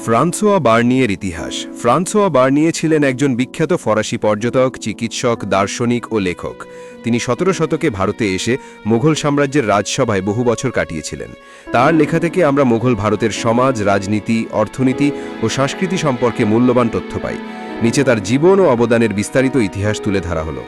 François বার্নিয়ের ইতিহাস। François Bernier ছিলেন একজন বিখ্যাত ফরাসি পর্যটক, চিকিৎসক, দার্শনিক ও লেখক। তিনি সতেরো শতকে ভারতে এসে মুঘল সাম্রাজ্যের রাজসভায় বহু বছর কাটিয়েছিলেন। তার লেখা থেকে আমরা মুঘল ভারতের সমাজ, রাজনীতি, অর্থনীতি ও সংস্কৃতি সম্পর্কে মূল্যবান তথ্য পাই। নিচে তার জীবন ও অবদানের বিস্তারিত ইতিহাস তুলে ধরা হলো।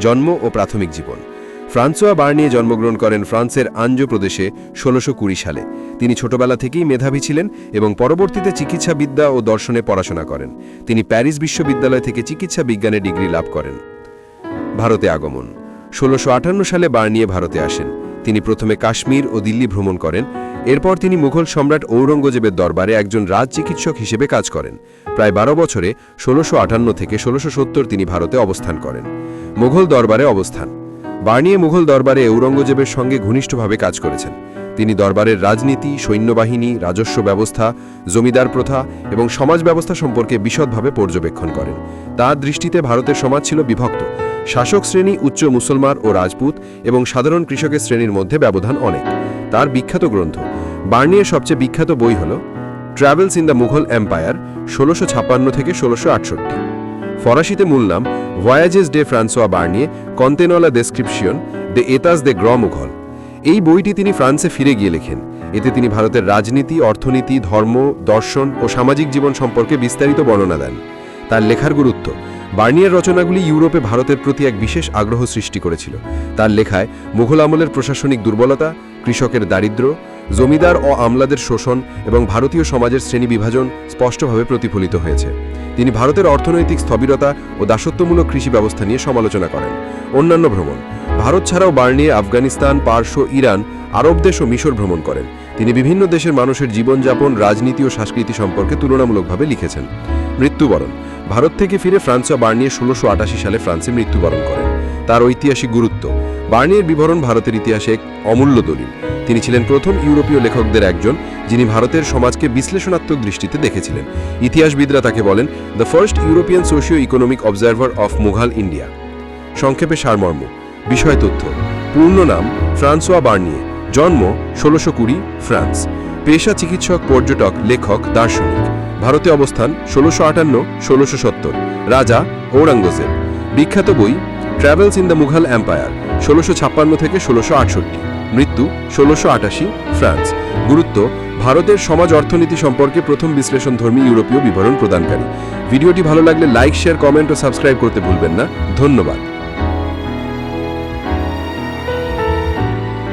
জন্ম ও প্রাথমিক জীবন। ফ্রান্সোয়া বার্নিয়ে জন্মগ্রহণ করেন ফ্রান্সের আঞ্জো প্রদেশে ষোলোশো সালে। তিনি ছোটবেলা থেকেই মেধাবী ছিলেন এবং পরবর্তীতে চিকিৎসাবিদ্যা ও দর্শনে পড়াশোনা করেন। তিনি প্যারিস বিশ্ববিদ্যালয় থেকে চিকিৎসা বিজ্ঞানে ডিগ্রি লাভ করেন। ভারতে আগমন। ষোলোশো সালে বার্নিয়ে ভারতে আসেন। তিনি প্রথমে কাশ্মীর ও দিল্লি ভ্রমণ করেন। এরপর তিনি মুঘল সম্রাট ঔরঙ্গজেবের দরবারে একজন রাজ চিকিৎসক হিসেবে কাজ করেন। প্রায় বারো বছরে ষোলোশো থেকে ষোলোশো তিনি ভারতে অবস্থান করেন। মুঘল দরবারে অবস্থান। বার্নিয়ে মুঘল দরবারে ঔরঙ্গজেবের সঙ্গে ঘনিষ্ঠভাবে কাজ করেছেন। তিনি দরবারের রাজনীতি, সৈন্যবাহিনী, রাজস্ব ব্যবস্থা, জমিদার প্রথা এবং সমাজ ব্যবস্থা সম্পর্কে বিশদভাবে পর্যবেক্ষণ করেন। তার দৃষ্টিতে ভারতের সমাজ ছিল বিভক্ত। শাসক শ্রেণি উচ্চ মুসলমান ও রাজপুত এবং সাধারণ কৃষকের শ্রেণির মধ্যে ব্যবধান অনেক। তার বিখ্যাত গ্রন্থ বার্নিয়ের সবচেয়ে বিখ্যাত বই হল travels in the Mughal empire ষোলোশো ছাপ্পান্ন থেকে ষোলোশো আটষট্টি। ফরাসিতে মূল নাম ভয়াজেস ডে ফ্রান্সোয়া বার্নিয়ে কন্তেনলা ডেসক্রিপশন দে এতাস দে গ্র মুঘল এই বইটি তিনি ফ্রান্সে ফিরে গিয়ে লেখেন। এতে তিনি ভারতের রাজনীতি, অর্থনীতি, ধর্ম, দর্শন ও সামাজিক জীবন সম্পর্কে বিস্তারিত বর্ণনা দেন। তার লেখার গুরুত্ব, বার্নিয়ার রচনাগুলি ইউরোপে ভারতের প্রতি এক বিশেষ আগ্রহ সৃষ্টি করেছিল। তার লেখায় মুঘল আমলের প্রশাসনিক দুর্বলতা, কৃষকের দারিদ্র্য জমিদার ও আমলাদের শোষণ এবং ভারতীয় সমাজের শ্রেণি বিভাজন স্পষ্টভাবে প্রতিফলিত হয়েছে। তিনি ভারতের অর্থনৈতিক স্থবিরতা ও দাসত্বমূলক কৃষি ব্যবস্থা নিয়ে সমালোচনা করেন। অন্যান্য ভ্রমণ। ভারত ছাড়াও বার্নিয়ে, আফগানিস্তান, পার্শ্ব ইরান, আরব দেশ ও মিশর ভ্রমণ করেন। তিনি বিভিন্ন দেশের মানুষের জীবনযাপন, রাজনীতি ও সংস্কৃতি সম্পর্কে তুলনামূলকভাবে লিখেছেন। মৃত্যুবরণ। ভারত থেকে ফিরে ফ্রান্সোয়া বার্নিয়ে ষোলোশো সালে ফ্রান্সে মৃত্যুবরণ করেন। তার ঐতিহাসিক গুরুত্ব বার্নিয়ের বিবরণ ভারতের ইতিহাসে এক অমূল্য দলিল। তিনি ছিলেন প্রথম ইউরোপীয় লেখকদের একজন, যিনি ভারতের সমাজকে বিশ্লেষণাত্মক দৃষ্টিতে দেখেছিলেন। ইতিহাসবিদরা তাকে বলেন, the first European socio economic observer of Mughal India. সংক্ষেপে সারমর্ম। বিষয় তথ্য। পূর্ণ নাম ফ্রান্সোয়া বার্নিয়ে। জন্ম ষোলোশো কুড়ি, ফ্রান্স। পেশা চিকিৎসক, পর্যটক, লেখক, দার্শনিক। ভারতে অবস্থান ষোলোশো আটান্ন, ষোলোশো সত্তর। রাজা ঔরঙ্গজেব। বিখ্যাত বই, travels in the Mughal empire. ষোলোশো ছাপ্পান্ন থেকে ষোলোশো আটষট্টি। মৃত্যু ষোলোশো আটাশি, ফ্রান্স। গুরুত্ব, ভারতের সমাজ অর্থনীতি সম্পর্কে প্রথম বিশ্লেষণ ধর্মী ইউরোপীয় বিবরণ প্রদানকারী। ভিডিওটি ভালো লাগলে লাইক, শেয়ার, কমেন্ট ও সাবস্ক্রাইব করতে ভুলবেন না। ধন্যবাদ।